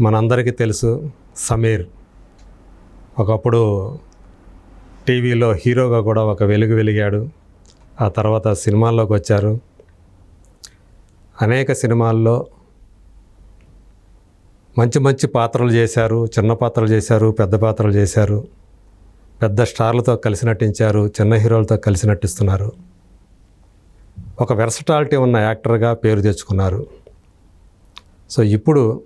మనందరికీ తెలుసు సమీర్. ఒకప్పుడు టీవీలో హీరోగా కూడా ఒక వెలుగు వెలిగాడు. ఆ తర్వాత సినిమాల్లోకి వచ్చారు. అనేక సినిమాల్లో మంచి మంచి పాత్రలు చేశారు. చిన్న పాత్రలు చేశారు పెద్ద పాత్రలు చేశారు. పెద్ద స్టార్లతో కలిసి నటించారు చిన్న హీరోలతో కలిసి నటిస్తున్నారు. ఒక వెర్సటాలిటీ ఉన్న యాక్టర్గా పేరు తెచ్చుకున్నారు. సో ఇప్పుడు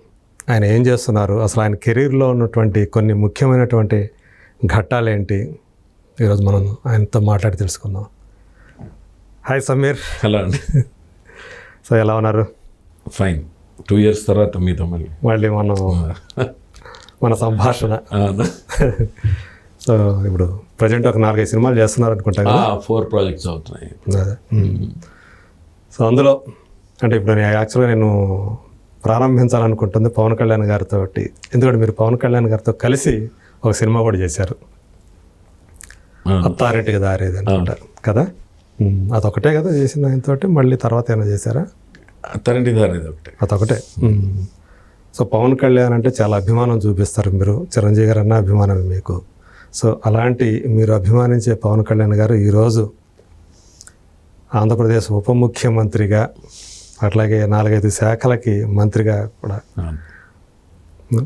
ఆయన ఏం చేస్తున్నారు? అసలు ఆయన కెరీర్లో ఉన్నటువంటి కొన్ని ముఖ్యమైనటువంటి ఘట్టాలు ఏంటి ఈరోజు మనం ఆయనతో మాట్లాడి తెలుసుకుందాం. హాయ్ సమీర్. హలో అండి. సో ఎలా ఉన్నారు? ఫైన్. టూ ఇయర్స్ తర్వాత మీతో మళ్ళీ. మళ్ళీ మనం మన సంభాషణ. సో ఇప్పుడు ప్రజెంట్ ఒక నాలుగైదు సినిమాలు చేస్తున్నారు అనుకుంటా ఫోర్ ప్రాజెక్ట్స్ అవుతున్నాయి. సో అందులో అంటే ఇప్పుడు నేను యాక్చువల్గా నేను ప్రారంభించాలనుకుంటుంది పవన్ కళ్యాణ్ గారితో ఎందుకంటే మీరు పవన్ కళ్యాణ్ గారితో కలిసి ఒక సినిమా కూడా చేశారు. అత్తారింటికి దారేది అనుకుంటా కదా? అదొకటే కదా చేసింది ఆయనతోటి మళ్ళీ తర్వాత ఏమైనా చేశారా? అత్తారింటి దారి ఇది ఒకటి అదొకటే. సో పవన్ కళ్యాణ్ అంటే చాలా అభిమానం చూపిస్తారు మీరు. చిరంజీవి గారు అన్న అభిమానం మీకు. సో అలాంటి మీరు అభిమానించే పవన్ కళ్యాణ్ గారు ఈరోజు ఆంధ్రప్రదేశ్ ఉప ముఖ్యమంత్రిగా అట్లాగే నాలుగైదు శాఖలకి మంత్రిగా కూడా.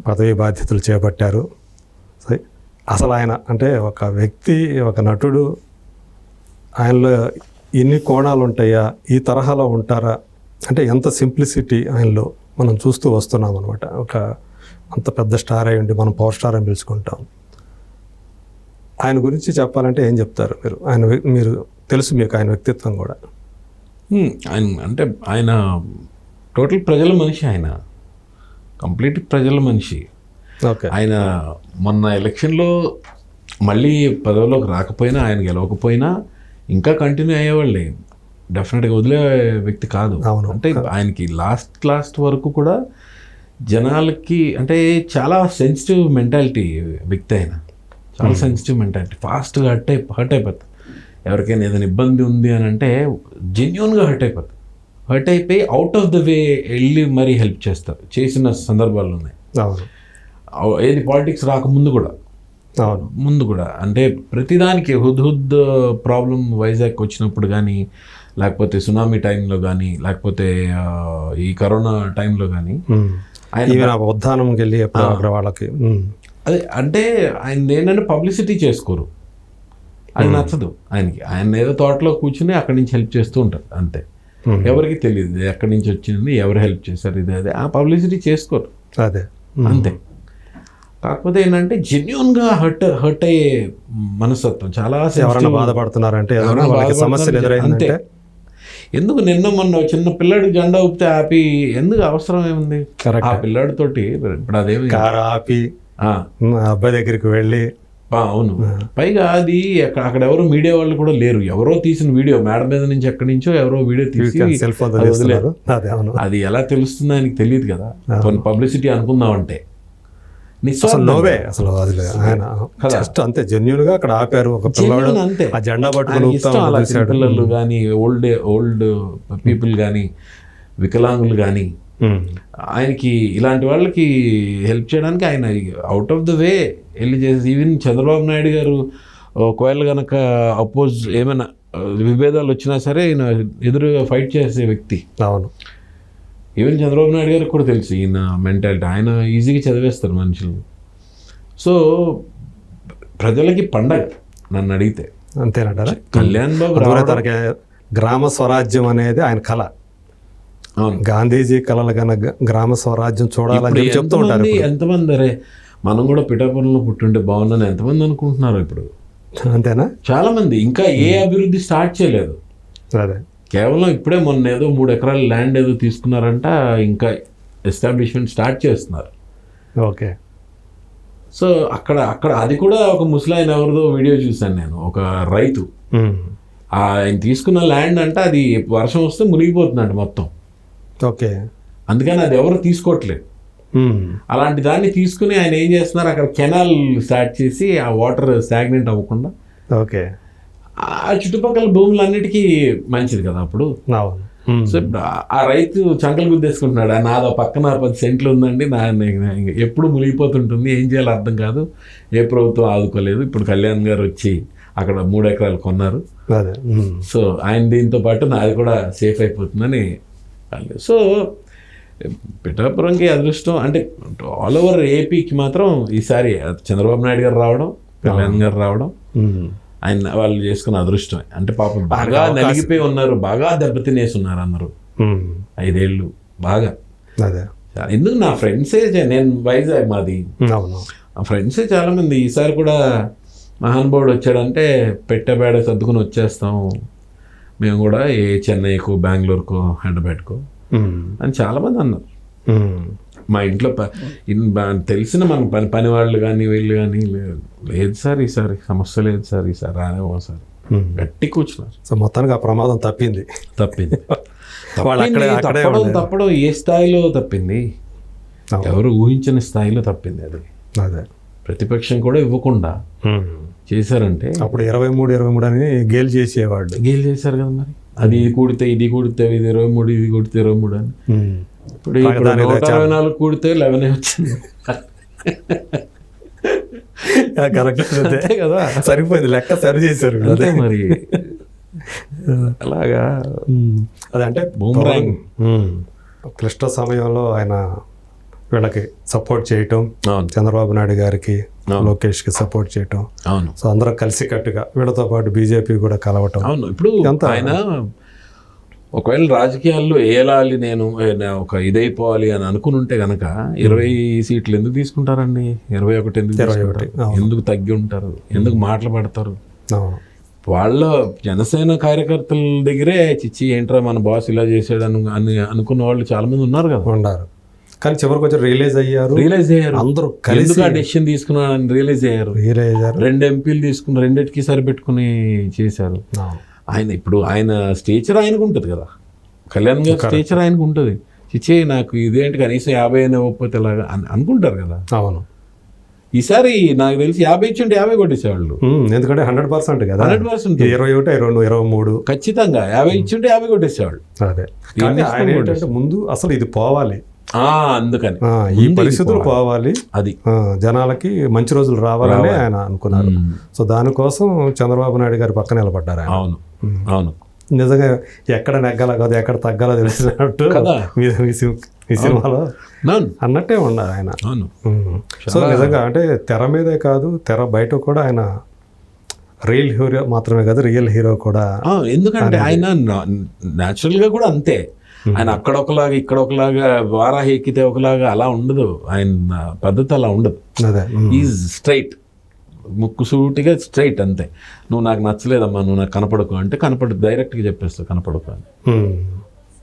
పదవి బాధ్యతలు చేపట్టారు. అసలు ఆయన అంటే ఒక వ్యక్తి ఒక నటుడు ఆయనలో ఎన్ని కోణాలు ఉంటాయా ఈ తరహాలో ఉంటారా అంటే ఎంత సింప్లిసిటీ ఆయనలో మనం చూస్తూ వస్తున్నాం అనమాట ఒక అంత పెద్ద స్టార్ అయి ఉండి మనం పవర్ స్టార్ అని పిలుచుకుంటాం. ఆయన గురించి చెప్పాలంటే ఏం చెప్తారు మీరు? ఆయన మీరు తెలుసు మీకు ఆయన వ్యక్తిత్వం కూడా. ఆయన అంటే ఆయన టోటల్ ప్రజల మనిషి ఆయన. కంప్లీట్ ప్రజల మనిషి. ఓకే. ఆయన మొన్న ఎలక్షన్లో మళ్ళీ పదవిలోకి రాకపోయినా ఆయన గెలవకపోయినా ఇంకా కంటిన్యూ అయ్యేవాళ్ళే. డెఫినెట్గా వదిలే వ్యక్తి కాదు. అంటే ఆయనకి లాస్ట్ లాస్ట్ వరకు కూడా జనాలకి అంటే చాలా సెన్సిటివ్ మెంటాలిటీ వ్యక్తి ఆయన. చాలా సెన్సిటివ్ మెంటాలిటీ. ఫాస్ట్గా హర్ట్ అయి హర్ట్ అయిపోతుంది ఎవరికైనా ఏదైనా ఇబ్బంది ఉంది అని అంటే జెన్యున్గా హర్ట్ అయిపోతుంది హర్ట్ అయిపోయి అవుట్ ఆఫ్ ద వే వెళ్ళి మరీ హెల్ప్ చేస్తారు. చేసిన సందర్భాలు ఉన్నాయి. ఏది పాలిటిక్స్ రాకముందు కూడా. అవును. ముందు కూడా. అంటే ప్రతిదానికి హుద్ హుద్ ప్రాబ్లం వైజాగ్ వచ్చినప్పుడు కానీ లేకపోతే సునామీ టైంలో కానీ లేకపోతే ఈ కరోనా టైంలో కానీ. ఆయన ఉద్దానంకి వెళ్ళి వాళ్ళకి. అదే అంటే ఆయన ఏంటంటే పబ్లిసిటీ చేసుకోరు. అది నచ్చదు. ఆయనకి ఆయన ఏదో తోటలో కూర్చుని అక్కడి నుంచి హెల్ప్ చేస్తూ ఉంటారు అంతే. Hmm. ఎవరికి తెలియదు ఎక్కడి నుంచి వచ్చింది ఎవరు హెల్ప్ చేశారు ఇది అదే. ఆ పబ్లిసిటీ చేసుకోరు. అదే. అంతే. కాకపోతే ఏంటంటే జెన్యున్గా హర్ట్ హర్ట్ అయ్యే మనస్తత్వం చాలా ఎవరైనా. బాధపడుతున్నారంటే సమస్యలు ఎదురైందంటే? అంతే. ఎందుకు నిన్న మొన్న చిన్న పిల్లాడు జెండా ఊపితే ఆపి ఎందుకు అవసరం ఏముంది. ఆ పిల్లాడితోటి ఇప్పుడు అదేమి ఆపి అబ్బాయి దగ్గరికి వెళ్ళి అవును. పైగా అది అక్కడ అక్కడ ఎవరో మీడియా వాళ్ళు కూడా లేరు. ఎవరో తీసిన వీడియో మేడ మీద నుంచి ఎక్కడి నుంచో ఎవరో వీడియో తీసి సెల్ ఫోన్ అది ఎలా తెలుస్తుందో ఆయనకి తెలియదు కదా. కొన్ని పబ్లిసిటీ అనుకుందామంటే. అసలు నిస్వార్థం నోవే అసలు అది లే- ఆయన జస్ట్ అంతే జెన్యున్గా అక్కడ ఆపారు. ఒక పిల్లవాడు ఆ జెండా పట్టుకుని పిల్లలు కానీ ఓల్డ్ ఓల్డ్ పీపుల్ కానీ వికలాంగులు కానీ. ఆయనకి ఇలాంటి వాళ్ళకి హెల్ప్ చేయడానికి ఆయన అవుట్ ఆఫ్ ద వే వెళ్ళి చేసి ఈవెన్ చంద్రబాబు నాయుడు గారు ఒకవేళ కనుక అపోజ్ ఏమైనా విభేదాలు వచ్చినా సరే ఈయన ఎదురుగా ఫైట్ చేసే వ్యక్తి. అవును. ఈవెన్ చంద్రబాబు నాయుడు గారికి కూడా తెలుసు ఈయన మెంటాలిటీ ఆయన ఈజీగా చదివేస్తారు మనుషులు సో ప్రజలకి పండగ నన్ను అడిగితే. అంతేనంటారా? కళ్యాణ్ బాబు తనకి గ్రామ స్వరాజ్యం అనేది ఆయన కళ. అవును. గాంధీజీ కళలు కన గ్రామ స్వరాజ్యం చూడాలని చెప్తూ ఉంటారు ఎంతమంది అరే మనం కూడా పిఠాపురంలో పుట్టుంటే బాగుందని ఎంతమంది అనుకుంటున్నారు ఇప్పుడు? అంతేనా? చాలా మంది ఇంకా ఏ అభివృద్ధి స్టార్ట్ చేయలేదు. అదే. కేవలం ఇప్పుడే మొన్న ఏదో మూడు ఎకరాల ల్యాండ్ ఏదో తీసుకున్నారంట ఇంకా ఎస్టాబ్లిష్మెంట్ స్టార్ట్ చేస్తున్నారు. ఓకే. సో అక్కడ అక్కడ అది కూడా ఒక ముసలాయన ఎవరిదో వీడియో చూశాను నేను ఒక రైతు. ఆ ఆయన తీసుకున్న ల్యాండ్ అంటే అది వర్షం వస్తే మునిగిపోతుందంట మొత్తం. ఓకే. అందుకని అది ఎవరు తీసుకోవట్లేదు. అలాంటి దాన్ని తీసుకుని ఆయన ఏం చేస్తున్నారు? అక్కడ కెనాల్ స్టార్ట్ చేసి ఆ వాటర్ స్టాగ్నెంట్ అవ్వకుండా ఓకే. ఆ చుట్టుపక్కల భూములన్నిటికీ మంచిది కదా అప్పుడు? ఉమ్. సో ఆ- రైతు చంకలు గుద్దేసుకుంటున్నాడు? "ఆ నాదో పక్కన పది సెంట్లు ఉందండి నా ఎప్పుడు మునిగిపోతుంటుంది ఏం చేయాలో అర్థం కాదు. ఏ ప్రభుత్వం ఆదుకోలేదు ఇప్పుడు కళ్యాణ్ గారు వచ్చి అక్కడ మూడు ఎకరాలు కొన్నారు. ఉమ్. సో ఆయన దీంతో పాటు నాది కూడా సేఫ్ అయిపోతుందని సో పిఠాపురంకి అదృష్టం అంటే ఆల్ ఓవర్ ఏపీకి మాత్రం ఈసారి చంద్రబాబు నాయుడు గారు రావడం కళ్యాణ్ గారు రావడం. ఆయన వాళ్ళు చేసుకున్న అదృష్టమే అంటే పాపం బాగా నలిగిపోయి ఉన్నారు బాగా దెబ్బతినేసి ఉన్నారు అందరూ. ఐదేళ్ళు బాగా. ఎందుకు నా ఫ్రెండ్సే నేను వైజాగ్ మాది. నా ఫ్రెండ్సే చాలా మంది. ఈసారి కూడా మహానుభావుడు వచ్చాడంటే పెట్టబేడ సర్దుకుని వచ్చేస్తాం. మేము కూడా ఏ చెన్నైకో బెంగళూరుకో హైదరాబాద్కో. అని చాలామంది అన్నారు. ఉమ్. మా ఇంట్లో తెలిసిన మన పని పని వాళ్ళు కానీ వీళ్ళు కానీ లేదు లేదు సార్ ఈసారి సమస్య లేదు సార్ ఈసారి రానేమో సార్. ఉమ్. గట్టి కూర్చున్నారు. సో మొత్తానికి ఆ ప్రమాదం తప్పింది. తప్పింది. తప్పడం. తప్పడం ఏ స్థాయిలో తప్పింది. ఎవరు ఊహించని స్థాయిలో తప్పింది అది. అదే. ప్రతిపక్షం కూడా ఇవ్వకుండా. చేశారంటే అప్పుడు ఇరవై మూడు ఇరవై మూడు అని గేల్ చేసేవాళ్ళు. గేల్ చేశారు కదా మరి? అది ఇది కూడితే ఇది కూడితే ఇది ఇరవై మూడు ఇది కూడితే ఇరవై మూడు అని. ఇప్పుడు నూట అరవై నాలుగు కూడితే లెవెన్ వచ్చింది కరెక్ట్ అదే అంతే కదా సరిపోయింది లెక్క సరి చేశారు అంతే మరి అలాగా. అదంటే బూమరాంగ్. క్లిష్ట సమయంలో ఆయన వీళ్ళకి సపోర్ట్ చేయటం చంద్రబాబు నాయుడు గారికి. లోకేష్కి సపోర్ట్ చేయటం. అవును. సో అందరూ కలిసికట్టుగా వీళ్ళతో పాటు బీజేపీ కూడా కలవటం. అవును ఇప్పుడు? ఆయన ఒకవేళ రాజకీయాల్లో ఏలాలి నేను ఒక ఇదైపోవాలి అని అనుకుని ఉంటే గనక ఇరవై సీట్లు ఎందుకు తీసుకుంటారండి? ఇరవై ఒకటి ఎందుకు. ఎందుకు తగ్గి ఉంటారు? ఎందుకు మాటలు పడతారు? వాళ్ళ జనసేన కార్యకర్తల దగ్గరే చిచ్చి ఏంట్రా మన బాస్ ఇలా చేశాడు అని అని అనుకున్న వాళ్ళు చాలా మంది ఉన్నారు కదా. ఉన్నారు. కానీ చివరికి వచ్చి రియలైజ్ అయ్యారు. రియలైజ్ అయ్యారు. అందరూ కలిసి ఆ డెసిషన్ తీసుకున్నాడని రియలైజ్ అయ్యారు? రియలైజ్ అయ్యారు. రెండు ఎంపీలు తీసుకుని రెండింటికి సరిపెట్టుకుని చేశారు. ఆయన ఇప్పుడు ఆయన స్టేచర్ ఆయనకు ఉంటుంది కదా. కళ్యాణ్ గారి స్టేచర్ ఆయనకు ఉంటుంది. చిచ్చే నాకు ఇదేంటి కనీసం యాభై అయినా ఇవ్వకపోతే ఎలాగా అని అనుకుంటారు కదా. అవును. ఈసారి నాకు తెలిసి యాభై ఇచ్చింటే యాభై కొట్టేసేవాళ్ళు. ఎందుకంటే హండ్రెడ్ పర్సెంట్ కదా. హండ్రెడ్ పర్సెంట్ ఇరవై ఒకటి రెండు ఇరవై మూడు. ఖచ్చితంగా యాభై ఇచ్చింటే యాభై కొట్టేసేవాళ్ళు. అదే. కానీ ఆయన ముందు అసలు ఇది పోవాలి. అందుకని. ఈ పరిస్థితులు పోవాలి. అది. జనాలకి మంచి రోజులు రావాలని ఆయన అనుకున్నారు. సో దానికోసం చంద్రబాబు నాయుడు గారి పక్కన నిలబడ్డారు ఆయన. అవును. అవును. నిజంగా ఎక్కడ నెగ్గాలో కాదు ఎక్కడ తగ్గాలో తెలిసినట్టు. మీ మీ సినిమాలో అన్నట్టే ఉన్నారు ఆయన. సో నిజంగా అంటే తెర మీదే కాదు తెర బయట కూడా ఆయన రియల్ హీరో మాత్రమే కాదు రియల్ హీరో కూడా ఎందుకంటే ఆయన న్యాచురల్గా కూడా అంతే. ఆయన అక్కడ ఒకలాగా ఇక్కడ ఒకలాగా వారాహి ఎక్కితే ఒకలాగా అలా ఉండదు. ఆయన పద్ధతి అలా ఉండదు. ఈజ్ స్ట్రైట్ ముక్కు సూటిగా స్ట్రైట్ అంతే. నువ్వు నాకు నచ్చలేదమ్మా నువ్వు నాకు కనపడకు అంటే కనపడు డైరెక్ట్గా చెప్పేస్తావు కనపడకు అని.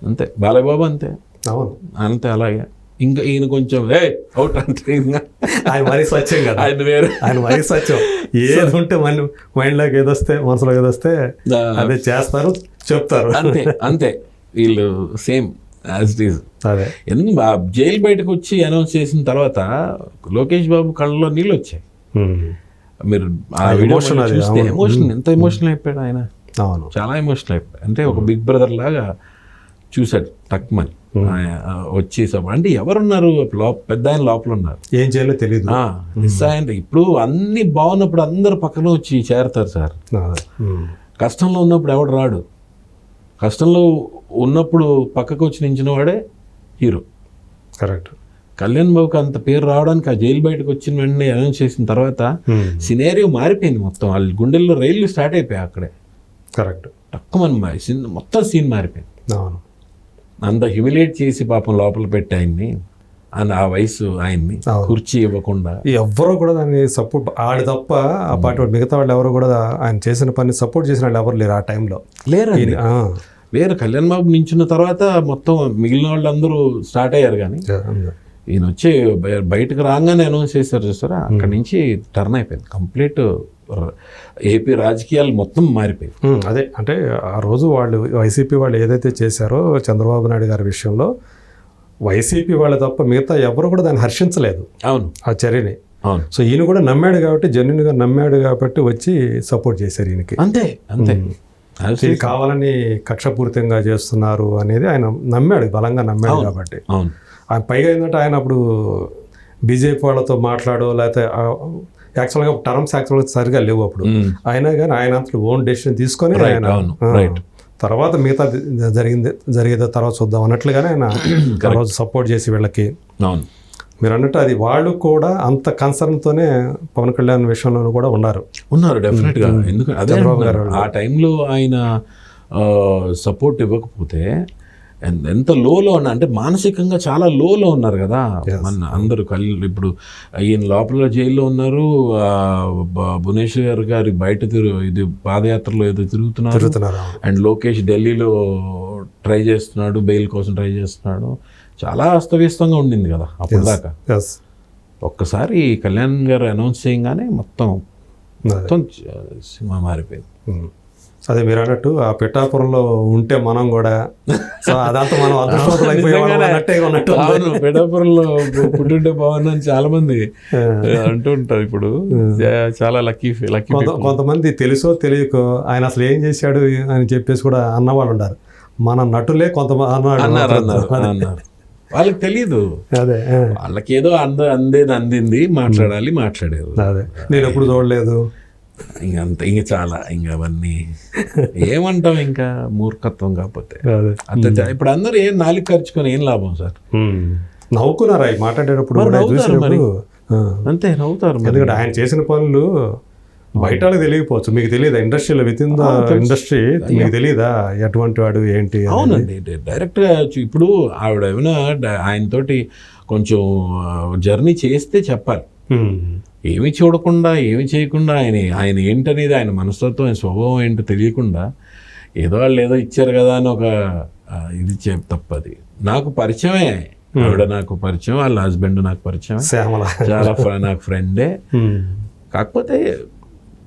అంతే. బాలయ్యబాబు అంతే. అవును. అంతే అలాగే. ఇంకా ఈయన కొంచెం ఏ అవుట్ అంటే ఆయన మరీ స్వచ్ఛం కదా. ఆయన వేరే. ఆయన మరీ స్వచ్ఛం. ఏది ఉంటే మన మైండ్లోకి ఏదొస్తే మనసులోకి ఏదొస్తే అదే చేస్తారు చెప్తారు. అంతే అంతే. వీళ్ళు సేమ్ యాజ్ ఇట్ ఈజ్ అదే. ఎందుకు జైలు బయటకు వచ్చి అనౌన్స్ చేసిన తర్వాత లోకేష్ బాబు కళ్ళలో నీళ్ళు వచ్చాయి. మీరు ఆ అవును. ఎమోషన్ ఎంత ఎమోషనల్ అయిపోయాడు ఆయన. అవును. చాలా ఎమోషనల్ అయిపోయాడు. అంటే ఒక బిగ్ బ్రదర్ లాగా చూశాడు టక్మని. ఆయన, ఆ, వచ్చి సభ అంటే ఎవరున్నారు? పెద్ద ఆయన లోపల ఉన్నారు. ఏం చేయాలో తెలియదు నిస్సాయంగా ఇప్పుడు అన్ని బాగున్నప్పుడు అందరు పక్కన వచ్చి చేరతారు సార్. కష్టంలో ఉన్నప్పుడు ఎవడు రాడు? కష్టంలో ఉన్నప్పుడు పక్కకు వచ్చి నించిన వాడే హీరో. కరెక్ట్. కళ్యాణ్ బాబుకి అంత పేరు రావడానికి ఆ జైలు బయటకు వచ్చిన వెంటనే అనౌన్స్ చేసిన తర్వాత. సినేరియో మారిపోయింది మొత్తం. వాళ్ళ గుండెల్లో రైళ్ళు స్టార్ట్ అయిపోయాయి అక్కడే. కరెక్ట్. తక్కువ మన సీన్ మొత్తం సీన్ మారిపోయింది. అవును. అంత హ్యూమిలేట్ చేసి పాపం లోపల పెట్టి ఆయన్ని అని ఆ వయసు ఆయన్ని. కుర్చీ ఇవ్వకుండా. ఎవ్వరూ కూడా దాన్ని సపోర్ట్ ఆడి తప్ప ఆ పాటి మిగతా వాళ్ళు ఎవరు కూడా ఆయన చేసిన పని సపోర్ట్ చేసిన వాళ్ళు ఎవరు లేరు ఆ టైంలో. లేరండి. లేరు కళ్యాణ్ బాబు నించున్న తర్వాత మొత్తం మిగిలిన వాళ్ళందరూ స్టార్ట్ అయ్యారు కానీ ఈయన వచ్చి బయ- బయటకు రాగానే అనౌన్స్ చేశారు చూస్తారా అక్కడి నుంచి టర్న్ అయిపోయింది. కంప్లీట్ ఏపీ రాజకీయాలు మొత్తం మారిపోయాయి ఉమ్, అదే అంటే ఆ రోజు వాళ్ళు వైసీపీ వాళ్ళు ఏదైతే చేశారో చంద్రబాబు నాయుడు గారి విషయంలో వైసీపీ వాళ్ళు తప్ప మిగతా ఎవరు కూడా దాన్ని హర్షించలేదు. అవును. ఆ చర్యని. అవును. సో ఈయన కూడా నమ్మాడు కాబట్టి జెన్యున్గా నమ్మాడు కాబట్టి వచ్చి సపోర్ట్ చేశారు ఈయనకి. అంతే అంతే. ఇది కావాలని కక్షపూరితంగా చేస్తున్నారు అనేది ఆయన నమ్మాడు బలంగా నమ్మాడు కాబట్టి. ఆయన పైగా ఏంటంటే ఆయన అప్పుడు బీజేపీ వాళ్ళతో మాట్లాడో లేకపోతే యాక్చువల్గా టర్మ్స్ యాక్చువల్గా సరిగా లేవు అప్పుడు. అయినా కానీ ఆయన అంతలో ఓన్ డెసిషన్ తీసుకొని ఆయన. తర్వాత మిగతా జరిగింది జరిగేదో తర్వాత చూద్దాం అన్నట్లుగానే ఆయన రోజు సపోర్ట్ చేసి వీళ్ళకి అవును. మీరు అన్నట్టు అది వాళ్ళు కూడా అంత కన్సర్న్తోనే పవన్ కళ్యాణ్ విషయంలో కూడా ఉన్నారు. ఉన్నారు డెఫినెట్గా. ఎందుకంటే చంద్రబాబు గారు. ఆ టైంలో ఆయన సపోర్ట్ ఇవ్వకపోతే ఎంత లోలో ఉన్న అంటే మానసికంగా చాలా లోలో ఉన్నారు కదా. మన అందరూ కళ్ళు ఇప్పుడు ఈయన లోపల జైల్లో ఉన్నారు భువనేశ్వర్ గారి బయట తిరు ఇది పాదయాత్రలో ఏదో తిరుగుతున్నారు. అండ్ లోకేష్ ఢిల్లీలో ట్రై చేస్తున్నాడు బెయిల్ కోసం ట్రై చేస్తున్నాడు. చాలా అస్తవ్యస్తంగా ఉండింది కదా అప్పుడు దాకా ఒక్కసారి కళ్యాణ్ గారు అనౌన్స్ చేయగానే మొత్తం మొత్తం సినిమా మారిపోయింది. అదే మీరు అన్నట్టు ఆ పిఠాపురంలో ఉంటే మనం కూడా సో అదంతా మనం ఉన్నట్టు. అవును పెడాపురంలో పుట్టుంటే బాగుందని చాలా మంది అంటూ ఉంటారు ఇప్పుడు. చాలా లక్కీ లక్కీ కొంత కొంతమంది తెలుసో తెలియకో ఆయన అసలు ఏం చేశాడు అని చెప్పేసి కూడా అన్నవాళ్ళు ఉన్నారు మన నటులే కొంతమంది అన్నారు అన్నారు వాళ్ళకి తెలియదు అదే వాళ్ళకి ఏదో అంద అందేది అందింది మాట్లాడాలి మాట్లాడారు. అదే. నేను ఎప్పుడు చూడలేదు. ఇంక అంత ఇంక చాలా ఇంక అవన్నీ ఏమంటాం ఇంకా మూర్ఖత్వం కాకపోతే. అంత ఇప్పుడు అందరూ ఏం నాలుగు ఖర్చుకొని ఏం లాభం సార్. నవ్వుకున్నారు మాట్లాడేటప్పుడు. అంతే నవ్వుతారు ఎందుకంటే ఆయన చేసిన పనులు బయట వాళ్ళకి తెలియకపోవచ్చు. మీకు తెలియదా? ఇండస్ట్రీలో విత్ ఇన్ ద ఇండస్ట్రీ మీకు తెలియదా? ఎటువంటి వాడు ఏంటి? అవునండి. డైరెక్ట్గా ఇప్పుడు ఆవిడ ఏమైనా ఆయనతోటి కొంచెం జర్నీ చేస్తే చెప్పాలి. ఏమి చూడకుండా ఏమి చేయకుండా ఆయన ఆయన ఏంటనేది ఆయన మనస్తత్వం ఆయన స్వభావం ఏంటో తెలియకుండా ఏదో వాళ్ళు ఏదో ఇచ్చారు కదా అని ఒక ఇది చే తప్పది. నాకు పరిచయమే. ఆవిడ నాకు పరిచయం వాళ్ళ హస్బెండ్ నాకు పరిచయం. చాలా నాకు ఫ్రెండే. కాకపోతే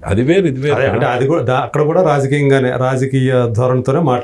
అది వేరు ఇది వేరు. అంటే అది కూడా అక్కడ కూడా రాజకీయంగానే రాజకీయ ధోరణితోనే మాట్లాడారు